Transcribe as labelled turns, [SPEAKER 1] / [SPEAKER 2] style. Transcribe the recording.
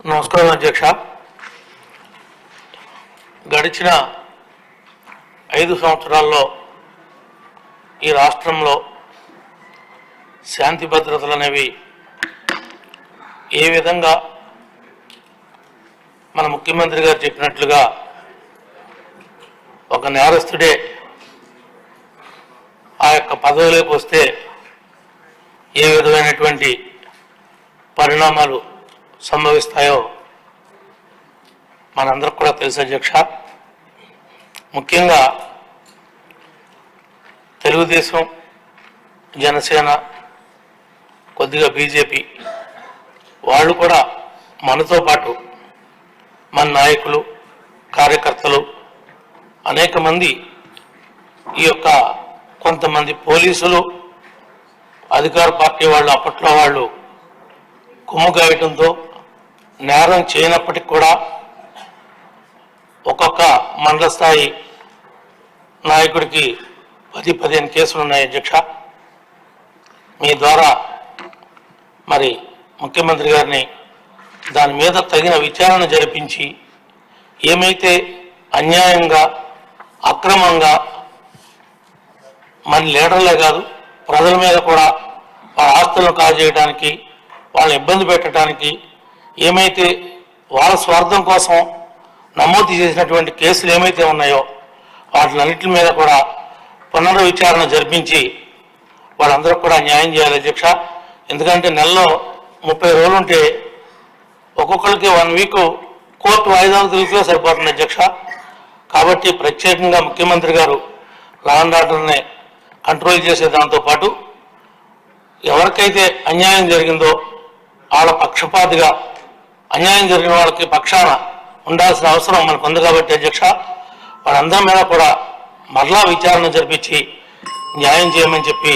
[SPEAKER 1] నమస్కారం అధ్యక్ష. గడిచిన ఐదు సంవత్సరాల్లో ఈ రాష్ట్రంలో శాంతి భద్రతలు అనేవి ఏ విధంగా మన ముఖ్యమంత్రి గారు చెప్పినట్లుగా ఒక నేరస్తుడే ఆ యొక్క పదవిలోకి వస్తే ఏ విధమైనటువంటి పరిణామాలు సంభవిస్తాయో మనందరికి కూడా తెలుసు అధ్యక్ష. ముఖ్యంగా తెలుగుదేశం జనసేన కొద్దిగా బీజేపీ వాళ్ళు కూడా మనతో పాటు మన నాయకులు కార్యకర్తలు అనేక మంది ఈ యొక్క కొంతమంది పోలీసులు అధికార పార్టీ వాళ్ళు అప్పట్లో వాళ్ళు కుమ్ము గాయటంతో నేరం చేయనప్పటికి కూడా ఒక్కొక్క మండల స్థాయి నాయకుడికి పది పదిహేను కేసులు ఉన్నాయి అధ్యక్ష. మీ ద్వారా మరి ముఖ్యమంత్రి గారిని దాని మీద తగిన విచారణ జరిపించి ఏమైతే అన్యాయంగా అక్రమంగా మన లీడర్లే కాదు ప్రజల మీద కూడా వాళ్ళ ఆస్తులను కాజేయడానికి వాళ్ళని ఇబ్బంది పెట్టడానికి ఏమైతే వాళ్ళ స్వార్థం కోసం నమోదు చేసినటువంటి కేసులు ఏమైతే ఉన్నాయో వాటినన్నింటి మీద కూడా పునర్విచారణ జరిపించి వాళ్ళందరూ కూడా న్యాయం చేయాలి అధ్యక్ష. ఎందుకంటే నెలలో ముప్పై రోజులు ఉంటే ఒక్కొక్కరికి వన్ వీక్ కోర్టు వాయిదాలు తిరిగితే సరిపోతుంది అధ్యక్ష. కాబట్టి ప్రత్యేకంగా ముఖ్యమంత్రి గారు లా అండ్ ఆర్డర్ని కంట్రోల్ చేసే దాంతో పాటు ఎవరికైతే అన్యాయం జరిగిందో వాళ్ళ పక్షపాతిగా అన్యాయం జరిగిన వాళ్ళకి పక్షాన ఉండాల్సిన అవసరం మనకు ఉంది కాబట్టి అధ్యక్ష వాళ్ళందరి మీద కూడా మరలా విచారణ జరిపించి న్యాయం చేయమని చెప్పి